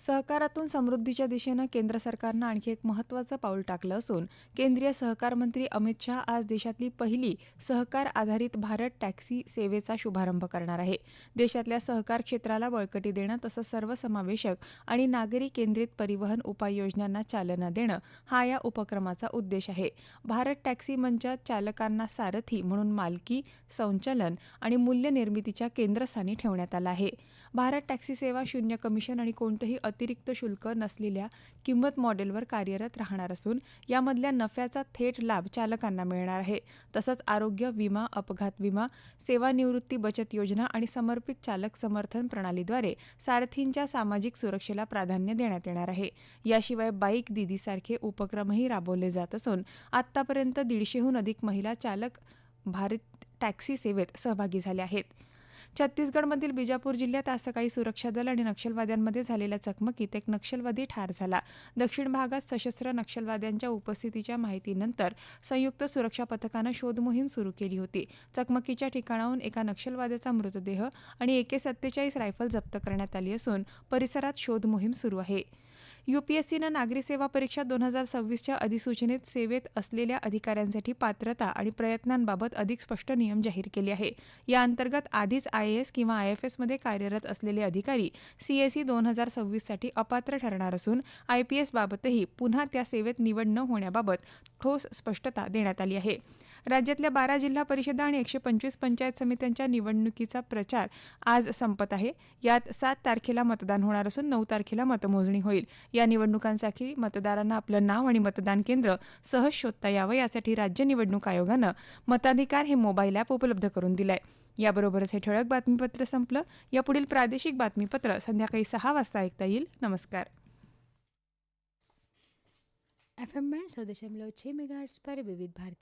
सहकारातून समृद्धीच्या दिशेनं केंद्र सरकारनं आणखी एक महत्त्वाचं पाऊल टाकलं असून केंद्रीय सहकार मंत्री अमित शहा आज देशातली पहिली सहकार आधारित भारत टॅक्सी सेवेचा शुभारंभ करणार आहे. देशातल्या सहकार क्षेत्राला बळकटी देणं तसंच सर्वसमावेशक आणि नागरी केंद्रित परिवहन उपाययोजनांना चालना देणं हा या उपक्रमाचा उद्देश आहे. भारत टॅक्सी मंचात चालकांना सारथी म्हणून मालकी संचलन आणि मूल्य निर्मितीच्या केंद्रस्थानी ठेवण्यात आलं आहे. भारत टॅक्सी सेवा शून्य कमिशन आणि कोणतंही अतिरिक्त शुल्क नसलेल्या किंमत मॉडेलवर कार्यरत राहणार असून यामधल्या नफ्याचा थेट लाभ चालकांना मिळणार आहे. तसंच आरोग्य विमा अपघात विमा सेवानिवृत्ती बचत योजना आणि समर्पित चालक समर्थन प्रणालीद्वारे सारथींच्या सामाजिक सुरक्षेला प्राधान्य देण्यात येणार आहे. याशिवाय बाईक दीदीसारखे उपक्रमही राबवले जात असून आत्तापर्यंत दीडशेहून अधिक महिला चालक भारत टॅक्सी सेवेत सहभागी झाल्या आहेत. छत्तीसगडमधील बिजापूर जिल्ह्यात आज सकाळी सुरक्षा दल आणि नक्षलवाद्यांमध्ये झालेल्या चकमकीत एक नक्षलवादी ठार झाला. दक्षिण भागात सशस्त्र नक्षलवाद्यांच्या उपस्थितीच्या माहितीनंतर संयुक्त सुरक्षा पथकानं शोधमोहीम सुरू केली होती. चकमकीच्या ठिकाणाहून एका नक्षलवाद्याचा मृतदेह आणि एके सत्तेचाळीस रायफल जप्त करण्यात आली असून परिसरात शोधमोहीम सुरू आहे. यूपीएससीनं नागरी सेवा परीक्षा दोन हजार सव्वीसच्या अधिसूचनेत सेवेत असलेल्या अधिकाऱ्यांसाठी पात्रता आणि प्रयत्नांबाबत अधिक स्पष्ट नियम जाहीर केले आहे. या अंतर्गत आधीच आयएएस किंवा आयएफएसमध्ये कार्यरत असलेले अधिकारी सीएसई दोन हजार सव्वीससाठी अपात्र ठरणार असून आयपीएसबाबतही पुन्हा त्या सेवेत निवड न होण्याबाबत ठोस स्पष्टता देण्यात आली आहे. राज्यातल्या बारा जिल्हा परिषदा आणि एकशे पंचवीस पंचायत समित्यांच्या निवडणुकीचा प्रचार आज संपत आहे. यात सात तारखेला मतदान होणार असून नऊ तारखेला मतमोजणी होईल. या निवडणुकांसाठी मतदारांना आपलं नाव आणि मतदान केंद्र सहज शोधता यावं यासाठी राज्य निवडणूक आयोगानं मताधिकार हे मोबाईल ॲप उपलब्ध करून दिलंय. याबरोबरच हे ठळक बातमीपत्र संपलं. यापुढील प्रादेशिक बातमीपत्र संध्याकाळी सहा वाजता ऐकता येईल. नमस्कार. एफ एम बैंड सौ दशमलव छः मेगा पर विविध भारती